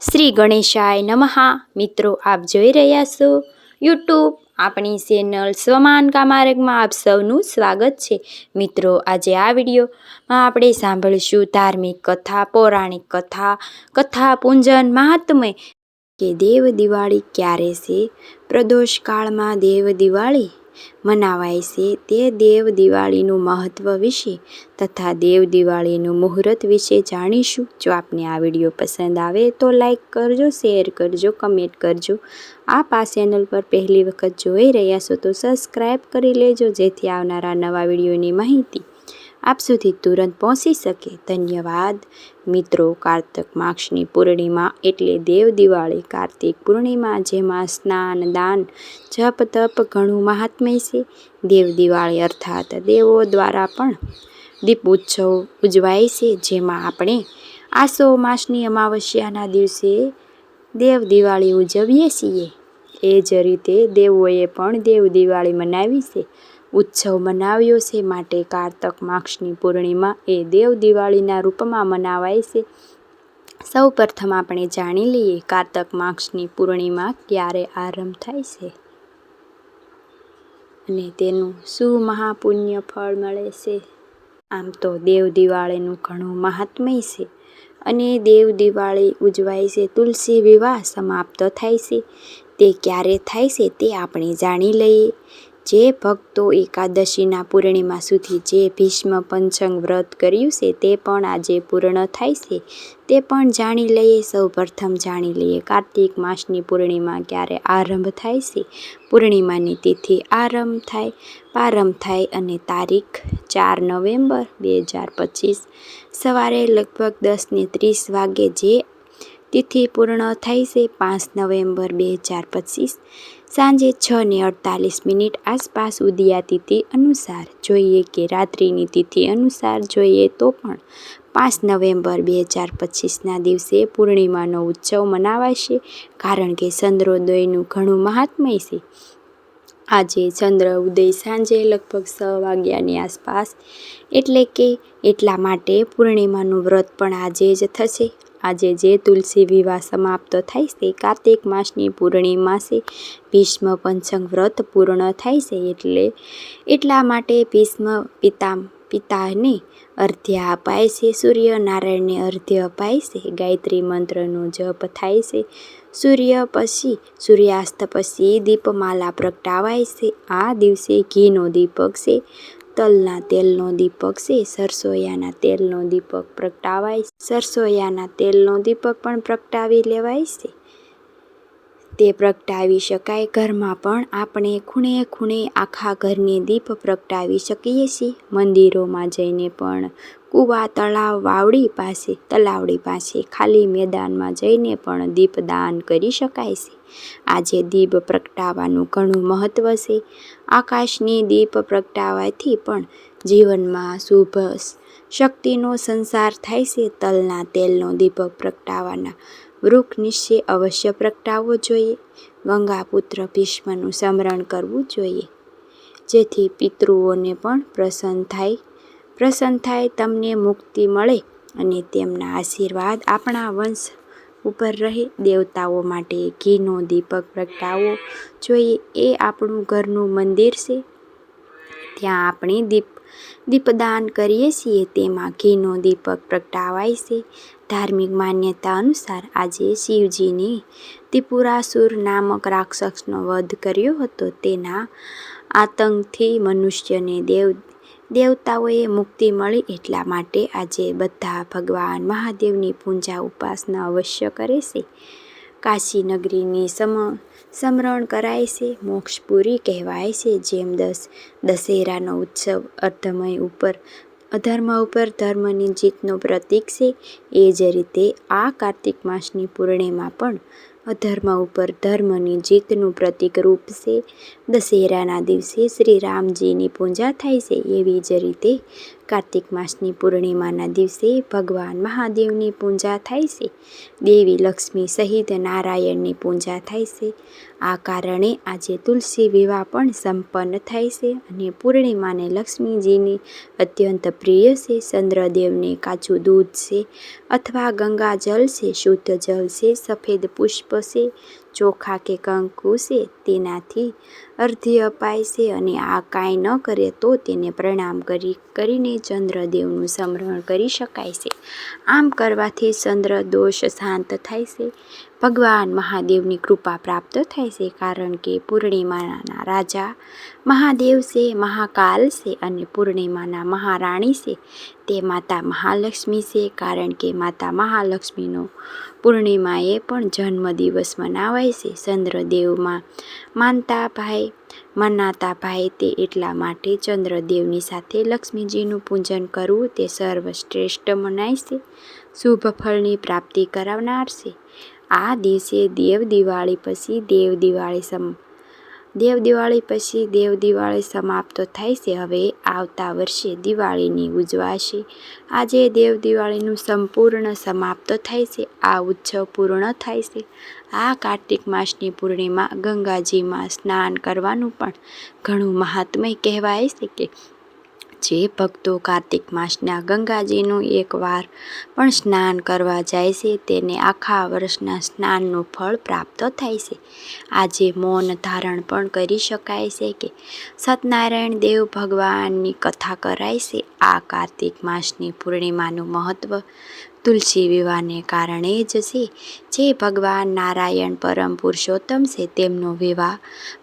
શ્રી ગણેશાય નમઃ. મિત્રો, આપ જોઈ રહ્યા છો યુટ્યુબ આપણી ચેનલ સ્વમાન કામાર્ગમાં આપ સૌનું સ્વાગત છે. મિત્રો, આજે આ વિડીયોમાં આપણે સાંભળીશું ધાર્મિક કથા, પૌરાણિક કથા કથા પૂંજન મહાત્મય કે દેવ દિવાળી ક્યારે છે? પ્રદોષ કાળમાં દેવ દિવાળી મનાવાય છે તે દેવ દિવાળીનું મહત્ત્વ વિશે તથા દેવ દિવાળીનું મુહૂર્ત વિશે જાણીશું. જો આપને આ વીડિયો પસંદ આવે તો લાઈક કરજો, શેર કરજો, કમેન્ટ કરજો. આપ આ ચેનલ પર પહેલી વખત જોઈ રહ્યા છો તો સબસ્ક્રાઈબ કરી લેજો જેથી આવનારા નવા વિડીયોની માહિતી આપ સુધી તુરંત પહોંચી શકે. ધન્યવાદ. મિત્રો, કાર્તક માક્ષની પૂર્ણિમા એટલે દેવ દિવાળી. કાર્તિક પૂર્ણિમા, જેમાં સ્નાન, દાન, જપ, તપ ઘણું મહાત્મ્ય છે. દેવ દિવાળી અર્થાત દેવો દ્વારા પણ દીપ ઉત્સવ ઉજવાય છે, જેમાં આપણે આસો માસની અમાવસ્યાના દિવસે દેવ દિવાળી ઉજવીએ છીએ. એ જ રીતે દેવોએ પણ દેવ દિવાળી મનાવી છે. ઉત્સવ મનાવ્યો છે. માટે કારતક માક્ષની પૂર્ણિમા એ દેવ દિવાળીના રૂપમાં મનાવાય છે. સૌ પ્રથમ આપણે જાણી લઈએ કારતક માક્ષની પૂર્ણિમા ક્યારે આરંભ થાય છે. અને તેનું શું મહાપુણ્ય ફળ મળે છે. આમ તો દેવ દિવાળીનું ઘણું મહાત્મય છે. અને દેવ દિવાળી ઉજવાય છે. તુલસી વિવાહ સમાપ્ત થાય છે. તે ક્યારે થાય છે તે આપણે જાણી લઈએ. જે ભક્તો એકાદશીના પૂર્ણિમા સુધી જે ભીષ્મ પંચંગ વ્રત કર્યું છે, તે પણ આજે પૂર્ણ થાય છે. તે પણ જાણી લઈએ, સૌ પ્રથમ જાણી લઈએ. કાર્તિક માસની પૂર્ણિમા ક્યારે આરંભ થાય છે? પૂર્ણિમાની તિથિ આરંભ થાય, પ્રારંભ થાય અને તારીખ ચાર નવેમ્બર બે હજાર પચીસ. સવારે લગભગ દસને ત્રીસ વાગે જે તિથિ પૂર્ણ થાય છે પાંચ નવેમ્બર બે હજાર પચીસ સાંજે છ ને અડતાલીસ મિનિટ આસપાસ ઉદયા તિથિ અનુસાર. જોઈએ કે રાત્રિની તિથિ અનુસાર જોઈએ તો પણ પાંચ નવેમ્બર બે હજાર પચીસના દિવસે પૂર્ણિમાનો ઉત્સવ મનાવાશે કારણ કે ચંદ્રોદયનું ઘણું મહાત્મય છે. આજે ચંદ્ર ઉદય સાંજે લગભગ છ વાગ્યાની આસપાસ, એટલે કે એટલા માટે પૂર્ણિમાનું વ્રત પણ આજે જ થશે. આજે જે તુલસી વિવાહ સમાપ્ત થાય છે, કાર્તિક માસની પૂર્ણિમા છે ભીષ્મ પંચંગ વ્રત પૂર્ણ થાય છે, એટલે એટલા માટે ભીષ્મ પિતા પિતાને અર્ધ્ય અપાય છે, સૂર્યનારાયણને અર્ધ્ય અપાય છે, ગાયત્રી મંત્રનો જપ થાય છે, સૂર્ય પછી સૂર્યાસ્ત પછી દીપમાલા પ્રગટાવાય છે, આ દિવસે ઘીનો દીપક છે તલના તેલનો દીપક છે. સરસોયાના તેલનો દીપક પ્રગટાવાય સરસોયાના તેલનો દીપક પણ પ્રગટાવી લેવાય છે. તે પ્રગટાવી શકાય. ઘરમાં પણ આપણે ખૂણે ખૂણે આખા ઘરની દીપ પ્રગટાવી શકીએ છીએ. મંદિરોમાં જઈને પણ કૂવા તળાવ વાવડી પાસે, તલાવડી પાસે, ખાલી મેદાનમાં જઈને પણ દીપદાન કરી શકાય છે. આજે દીપ પ્રગટાવવાનું ઘણું મહત્ત્વ છે. આકાશની દીપ પ્રગટાવાથી પણ જીવનમાં શુભ શક્તિનો સંસાર થાય છે. તલના તેલનો દીપક પ્રગટાવાના વૃક્ષ નિશ્ચય અવશ્ય પ્રગટાવવો જોઈએ. ગંગાપુત્ર ભીષ્મનું સ્મરણ કરવું જોઈએ. જેથી પિતૃઓને પણ પ્રસન્ન થાય. પ્રસન્ન થાય, તમને મુક્તિ મળે અને તેમના આશીર્વાદ આપણા વંશ ઉપર રહે. દેવતાઓ માટે ઘીનો દીપક પ્રગટાવવો જોઈએ, એ આપણું ઘરનું મંદિર છે. ત્યાં આપણે દીપ, દીપદાન કરીએ છીએ. તેમાં ઘીનો દીપક પ્રગટાવાય છે. ધાર્મિક માન્યતા અનુસાર આજે શિવજીને ત્રિપુરાસુર નામક રાક્ષસનો વધ કર્યો હતો. તેના આતંકથી મનુષ્યને દેવ દેવતાઓએ મુક્તિ મળી એટલા માટે આજે બધા ભગવાન મહાદેવની પૂજા ઉપાસના અવશ્ય કરે છે. કાશી નગરીની સમ, સમરણ કરાય છે. મોક્ષપુરી કહેવાય છે. જેમ દસ, દશેરાનો ઉત્સવ અર્ધમય ઉપર, અધર્મ ઉપર ધર્મની જીતનું પ્રતીક છે. એ જ રીતે આ કાર્તિક માસની પૂર્ણિમા પણ અધર્મ ઉપર ધર્મની જીતનું પ્રતીક રૂપ છે. દશેરાના દિવસે શ્રી રામજીની પૂજા થાય છે. એવી જ રીતે કાર્તિક માસની પૂર્ણિમાના દિવસે ભગવાન મહાદેવની પૂજા થાય છે. દેવી લક્ષ્મી સહિત નારાયણની પૂજા થાય છે. આ કારણે આજે તુલસી વિવાહ પણ સંપન્ન થાય છે અને પૂર્ણિમાને લક્ષ્મીજીની અત્યંત પ્રિય છે. ચંદ્રદેવને કાચું દૂધ છે અથવા ગંગાજળ છે, શુદ્ધ જળ છે, સફેદ પુષ્પ છે ચોખા કે કંકુ છે તેનાથી અર્ધ્ય અપાય છે અને આ કાંઈ ન કરે તો તેને પ્રણામ કરી, કરીને ચંદ્રદેવનું સ્મરણ કરી શકાય છે. આમ કરવાથી ચંદ્ર દોષ શાંત થાય છે. ભગવાન મહાદેવની કૃપા પ્રાપ્ત થાય છે કારણ કે પૂર્ણિમાના રાજા મહાદેવ છે, મહાકાલ છે અને પૂર્ણિમાના મહારાણી છે. તે માતા મહાલક્ષ્મી છે કારણ કે માતા મહાલક્ષ્મીનો પૂર્ણિમાએ પણ જન્મદિવસ મનાવાય છે ચંદ્રદેવમાં. માનતા ભાઈ મનાતા ભાઈ તે એટલા માટે ચંદ્રદેવની સાથે લક્ષ્મીજીનું પૂજન કરવું તે સર્વશ્રેષ્ઠ મનાય છે. શુભ ફળની પ્રાપ્તિ કરાવનાર છે. આ દિવસે દેવ દિવાળી પછી દેવ દિવાળી સમ દેવ દિવાળી પછી દેવ દિવાળી સમાપ્ત થાય છે. હવે આવતા વર્ષે દિવાળીની ઉજવાશે. આજે દેવ દિવાળીનું સંપૂર્ણ સમાપ્ત થાય છે. આ ઉત્સવ પૂર્ણ થાય છે. આ કાર્તિક માસની પૂર્ણિમા ગંગાજીમાં સ્નાન કરવાનું પણ ઘણું મહાત્મય કહેવાય છે કે જે ભક્તો કાર્તિક માસના ગંગાજીનું એકવાર પણ સ્નાન કરવા જાય છે, તેને આખા વર્ષના સ્નાનનું ફળ પ્રાપ્ત થાય છે. આજે મૌન ધારણ પણ કરી શકાય છે કે સત્યનારાયણ દેવ ભગવાનની કથા કરાય છે. આ કાર્તિક માસની પૂર્ણિમાનું મહત્ત્વ તુલસી વિવાહને કારણે જ છે. જે ભગવાન નારાયણ પરમ પુરુષોત્તમ છે, તેમનો વિવાહ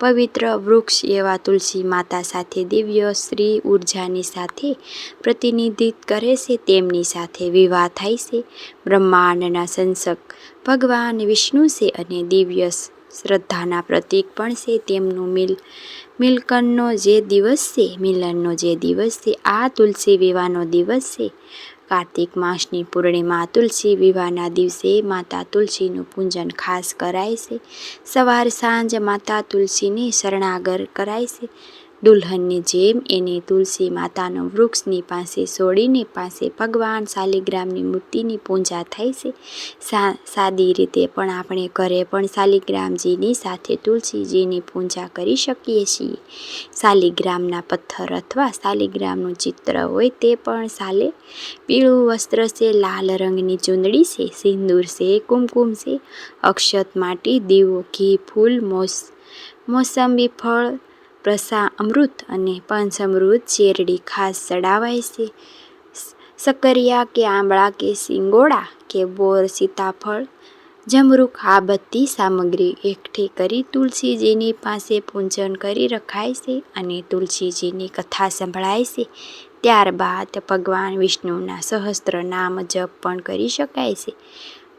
પવિત્ર વૃક્ષ એવા તુલસી માતા સાથે દિવ્ય શ્રી ઉર્જાની સાથે પ્રતિનિધિત્વ કરે છે. તેમની સાથે વિવાહ થાય છે. બ્રહ્માંડના સંસક ભગવાન વિષ્ણુ છે અને દિવ્ય શ્રદ્ધાના પ્રતીક પણ છે. તેમનું મિલ મિલકનનો જે દિવસ છે, મિલનનો જે દિવસ છે, આ તુલસી વિવાહનો દિવસ છે. કાર્તિક માસની પૂર્ણિમા તુલસી વિવાહના દિવસે માતા તુલસીનું પૂજન ખાસ કરાય છે. સવાર સાંજ માતા તુલસીની શરણાગર કરાય છે. દુલ્હનની જેમ એને તુલસી માતાનો વૃક્ષની પાસે સોડીની પાસે ભગવાન શાલિગ્રામની મૂર્તિની પૂજા થાય છે. સા, સાદી રીતે પણ આપણે ઘરે પણ શાલિગ્રામજીની સાથે તુલસીજીની પૂજા કરી શકીએ છીએ. શાલિગ્રામના પથ્થર અથવા શાલિગ્રામનું ચિત્ર હોય તે પણ ચાલે પીળું વસ્ત્ર છે, લાલ રંગની ચૂંદડી છે, સિંદૂર છે, કુમકુમ છે. અક્ષત માટી, દીવો, ઘી, ફૂલ, મોસ, મોસંબી ફળ પ્રસા અમૃત અને પંચમૃત શેરડી ખાસ ચડાવાય છે. સકરિયા કે આંબળા કે સિંગોડા કે બોર, સીતાફળ જમરૂખ આ બધી સામગ્રી એકઠી કરી તુલસીજીની પાસે પૂજન કરી રખાય છે અને તુલસીજીની કથા સંભળાય છે. ત્યારબાદ ભગવાન વિષ્ણુના સહસ્ત્ર નામ જપ પણ કરી શકાય છે.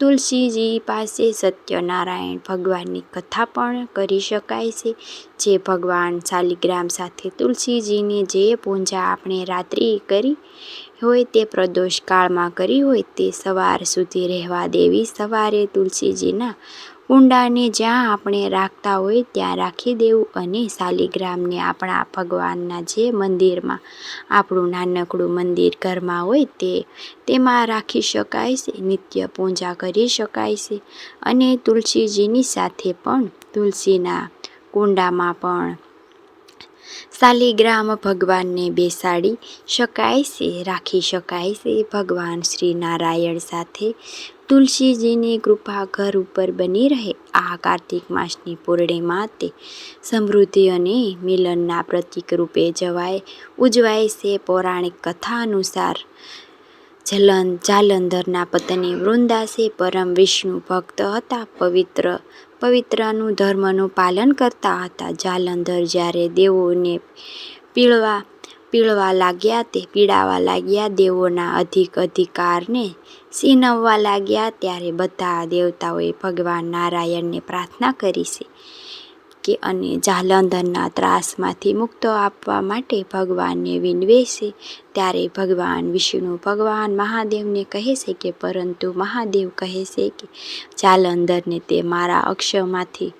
તુલસીજી પાસે સત્યનારાયણ ભગવાનની કથા પણ કરી શકાય છે. જે ભગવાન શાલિગ્રામ સાથે તુલસીજીની જે પૂજા આપણે રાત્રિ કરી હોય તે પ્રદોષ કાળમાં કરી હોય તે સવાર સુધી રહેવા દેવી સવારે તુલસીજીના કુંડાને જ્યાં આપણે રાખતા હોય ત્યાં રાખી દેવું અને શાલિગ્રામને આપણા ભગવાનના જે મંદિરમાં આપણું નાનકડું મંદિર ઘરમાં હોય તે, તેમાં રાખી શકાય છે, નિત્ય પૂજા કરી શકાય છે અને તુલસીજીની સાથે પણ તુલસીના કુંડામાં પણ શાલિગ્રામ ભગવાનને બેસાડી શકાય છે, રાખી શકાય છે, ભગવાન શ્રી નારાયણ સાથે તુલસીજીની કૃપા ઘર ઉપર બની રહે. આ કાર્તિક માસની પૂર્ણિમા તે સમૃદ્ધિ અને મિલનના પ્રતીક રૂપે જવાય, ઉજવાય છે. પૌરાણિક કથા અનુસાર જલન જાલંધરના પત્ની વૃંદાસે પરમ વિષ્ણુ ભક્ત હતા, પવિત્ર, પવિત્રનું ધર્મનું પાલન કરતા હતા. જાલંધર જ્યારે દેવોને પીળવા પીળવા લાગ્યા તે પીડાવા લાગ્યા દેવોના અધિક અધિકારને સીનવવા લાગ્યા ત્યારે બધા દેવતાઓએ ભગવાન નારાયણને પ્રાર્થના કરી છે કે અને જાલંધરના ત્રાસમાંથી મુક્ત આપવા માટે ભગવાનને વિનવે છે. ત્યારે ભગવાન વિષ્ણુ ભગવાન મહાદેવને કહે છે કે, પરંતુ મહાદેવ કહે છે કે, જાલંધરને તે મારા અક્ષમાંથી,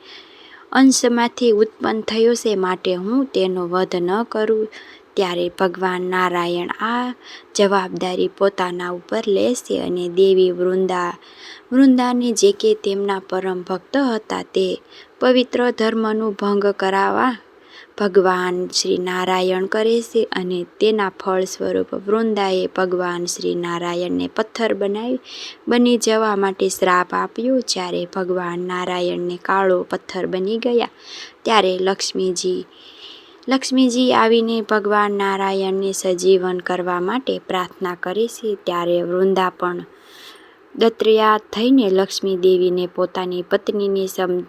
અંશમાંથી ઉત્પન્ન થયો છે, માટે હું તેનો વધ ન કરું. ત્યારે ભગવાન નારાયણ આ જવાબદારી પોતાના ઉપર લેશે અને દેવી વૃંદા, વૃંદાને જે કે તેમના પરમ ભક્ત હતા તે પવિત્ર ધર્મનું ભંગ કરાવવા ભગવાન શ્રી નારાયણ કરે છે અને તેના ફળ સ્વરૂપ વૃંદાએ ભગવાન શ્રી નારાયણને પથ્થર બનાવી, બની જવા માટે શ્રાપ આપ્યો. જ્યારે ભગવાન નારાયણને કાળો પથ્થર બની ગયા, ત્યારે લક્ષ્મીજી લક્ષ્મીજી આવીને ભગવાન નારાયણને સજીવન કરવા માટે પ્રાર્થના કરે છે, ત્યારે વૃંદા પણ દત્તયા થઈને લક્ષ્મી દેવીને પોતાની પત્નીની સમ,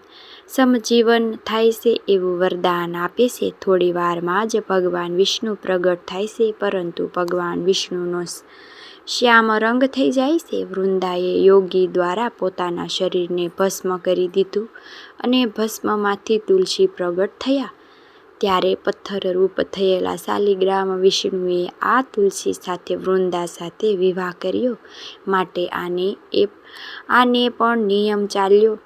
સમજીવન થાય છે, એવું વરદાન આપે છે. થોડી વારમાં જ ભગવાન વિષ્ણુ પ્રગટ થાય છે, પરંતુ ભગવાન વિષ્ણુનો શ્યામ રંગ થઈ જાય છે. વૃંદાએ યોગી દ્વારા પોતાના શરીરને ભસ્મ કરી દીધું અને ભસ્મમાંથી તુલસી પ્રગટ થયા. ત્યારે પથ્થર રૂપ થયેલા શાલિગ્રામ વિષ્ણુએ આ તુલસી સાથે વૃંદા સાથે વિવાહ કર્યો. માટે આને એ આને પણ નિયમ ચાલ્યો.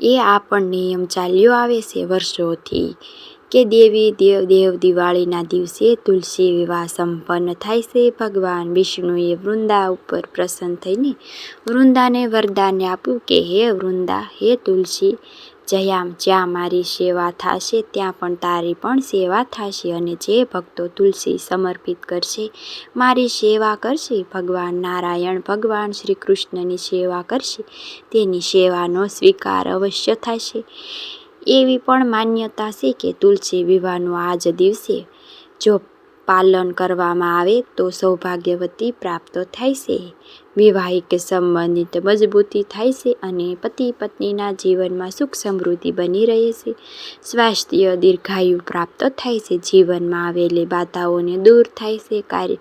એ આ પણ નિયમ ચાલ્યો આવે છે વર્ષોથી કે દેવી દેવ દેવ દિવાળીના દિવસે તુલસી વિવાહ સંપન્ન થાય છે. ભગવાન વિષ્ણુએ વૃંદા ઉપર પ્રસન્ન થઈને વૃંદાને વરદાન આપ્યું કે, હે વૃંદા, હે તુલસી જયામ જ્યાં મારી સેવા થશે, ત્યાં પણ તારી પણ સેવા થશે અને જે ભક્તો તુલસી સમર્પિત કરશે, મારી સેવા કરશે. ભગવાન નારાયણ ભગવાન શ્રી કૃષ્ણની સેવા કરશે, તેની સેવાનો સ્વીકાર અવશ્ય થશે. એવી પણ માન્યતા છે કે તુલસી વિવાહનો આ જ દિવસે જો પાલન કરવામાં આવે તો સૌભાગ્યવતી પ્રાપ્ત થાય છે. વૈવાહિક સંબંધિત મજબૂતી થાય છે અને પતિ પત્નીના જીવનમાં સુખ સમૃદ્ધિ બની રહે છે. સ્વાસ્થ્ય દીર્ઘાયુ પ્રાપ્ત થાય છે. જીવનમાં આવેલી બાધાઓને દૂર થાય છે. કાર્ય,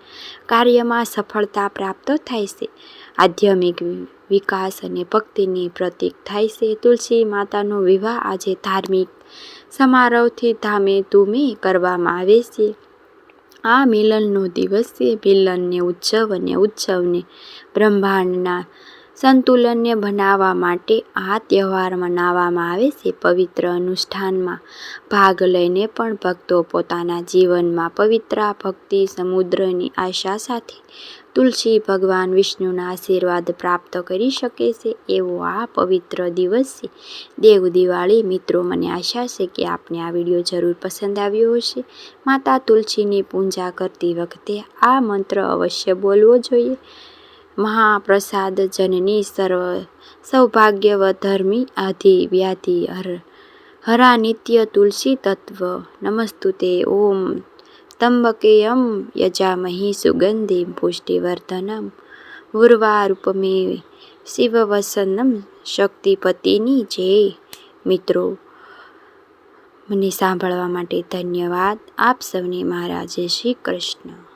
કાર્યમાં સફળતા પ્રાપ્ત થાય છે. આધ્યાત્મિક વિકાસ અને ભક્તિની પ્રતીક થાય છે. તુલસી માતાનો વિવાહ આજે ધાર્મિક સમારોહથી ધામે ધૂમે કરવામાં આવે છે. આ મિલનનો દિવસ છે. મિલનને ઉત્સવ અને ઉત્સવને બ્રહ્માંડના સંતુલનને બનાવવા માટે આ તહેવાર મનાવવામાં આવે છે. પવિત્ર અનુષ્ઠાનમાં ભાગ લઈને પણ ભક્તો પોતાના જીવનમાં પવિત્ર ભક્તિ સમુદ્રની આશા સાથે તુલસી ભગવાન વિષ્ણુના આશીર્વાદ પ્રાપ્ત કરી શકે છે એવો આ પવિત્ર દિવસ દેવ દિવાળી, મિત્રો, મને આશા છે કે આપને આ વીડિયો જરૂર પસંદ આવ્યો હશે. માતા તુલસીની પૂજા કરતી વખતે આ મંત્ર અવશ્ય બોલવો જોઈએ. મહાપ્રસાદ જનની સર્વ સૌભાગ્યવધર્મી આધિ વ્યાધિ હર હરા નિત્ય તુલસી તત્વ. નમસ્તુતે, ઓમ તંબકેયમ યજામહી સુગંધિ પુષ્ટિવર્ધનમ ઉર્વારૂપમે શિવવસનમ શક્તિપતિની જય મિત્રો મને સાંભળવા માટે ધન્યવાદ. આપ સૌને મહારાજે શ્રી કૃષ્ણ.